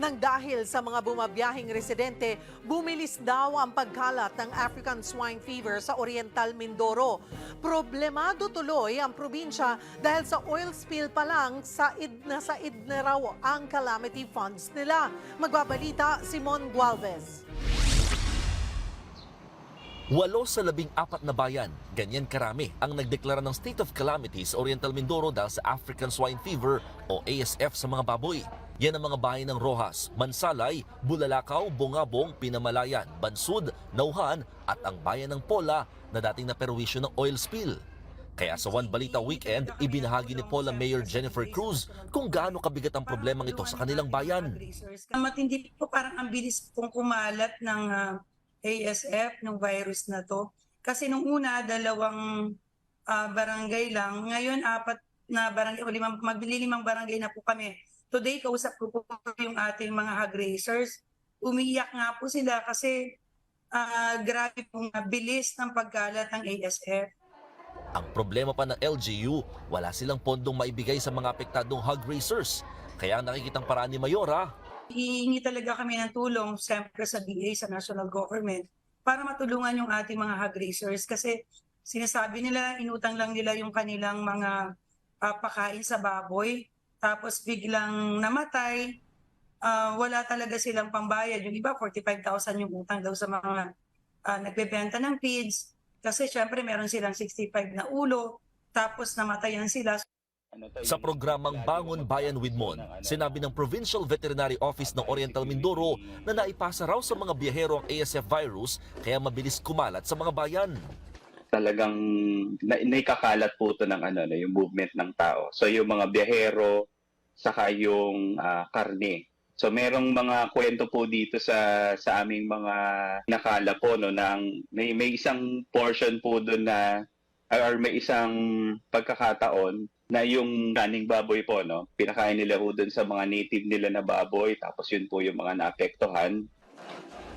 Nang dahil sa mga bumabiyahing residente, bumilis daw ang pagkalat ng African swine fever sa Oriental Mindoro. Problemado tuloy ang probinsya dahil sa oil spill pa lang sa id na sa na raw ang calamity funds nila. Magbabalita Simon Gualvez. Walo sa labing apat na bayan, ganyan karami ang nagdeklara ng state of calamity sa Oriental Mindoro dahil sa African Swine Fever o ASF sa mga baboy. Yan ang mga bayan ng Rojas, Mansalay, Bulalakaw, Bungabong, Pinamalayan, Bansud, Nauhan at ang bayan ng Pola na dating naperwisyo ng oil spill. Kaya sa One Balita Weekend, ibinahagi ni Pola Mayor Jennifer Cruz kung gaano kabigat ang problemang ito sa kanilang bayan. Matindi po parang ang bilis pong kumalat ng ah, ASF, ng virus na to. Kasi nung una, dalawang ah, barangay lang. Ngayon, apat na barangay, o limang, maglilimang barangay na po kami. Today, kausap ko po yung ating mga hog racers. Umiiyak nga po sila kasi ah, grabe pong bilis ng pagkalat ng ASF. Ang problema pa ng LGU, wala silang pondong maibigay sa mga apektadong hog racers. Kaya ang nakikitang paraan ni Mayora, hihingi talaga kami ng tulong siyempre sa DA, sa national government, para matulungan yung ating mga hog racers kasi sinasabi nila, inutang lang nila yung kanilang mga ah, pakain sa baboy, tapos biglang namatay, ah, wala talaga silang pambayad. Yung iba, 45,000 yung utang daw sa mga ah, nagbebenta ng feeds, kasi syempre meron silang 65 na ulo, tapos namatayan sila. Sa programang Bangon Bayan with Mon, sinabi ng Provincial Veterinary Office ng Oriental Mindoro na naipasa raw sa mga biyahero ang ASF virus kaya mabilis kumalat sa mga bayan. talagang na, naikakalat po ito ng ano, no, yung movement ng tao. So yung mga biyahero, saka yung ah, karne. So merong mga kwento po dito sa sa aming mga nakala po no ng may may isang portion po doon na or may isang pagkakataon na yung kaning baboy po no pinakain nila po doon sa mga native nila na baboy tapos yun po yung mga naapektuhan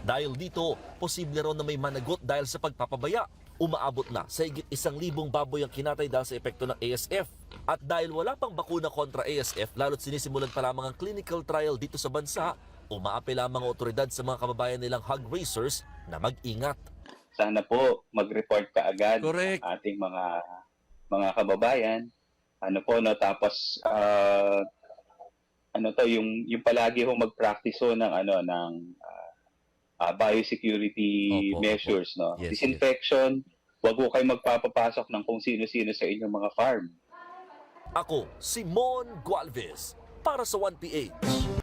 Dahil dito, posible raw na may managot dahil sa pagpapabaya. Umaabot na sa higit isang libong baboy ang kinatay dahil sa epekto ng ASF. At dahil wala pang bakuna kontra ASF, lalo't sinisimulan pa lamang ang clinical trial dito sa bansa, umaapel lamang ang otoridad sa mga kababayan nilang hog racers na mag-ingat. Sana po mag-report ka agad Correct. ang ating mga mga kababayan. Ano po no tapos ah, ano to yung yung palagi ho mag-practice ho ng ano ng ah, ah, biosecurity Opo, measures no. Yes, Disinfection, wag ho kayo magpapapasok ng kung sino-sino sa inyong mga farm. Ako, Simon Gualvez, para sa 1PH.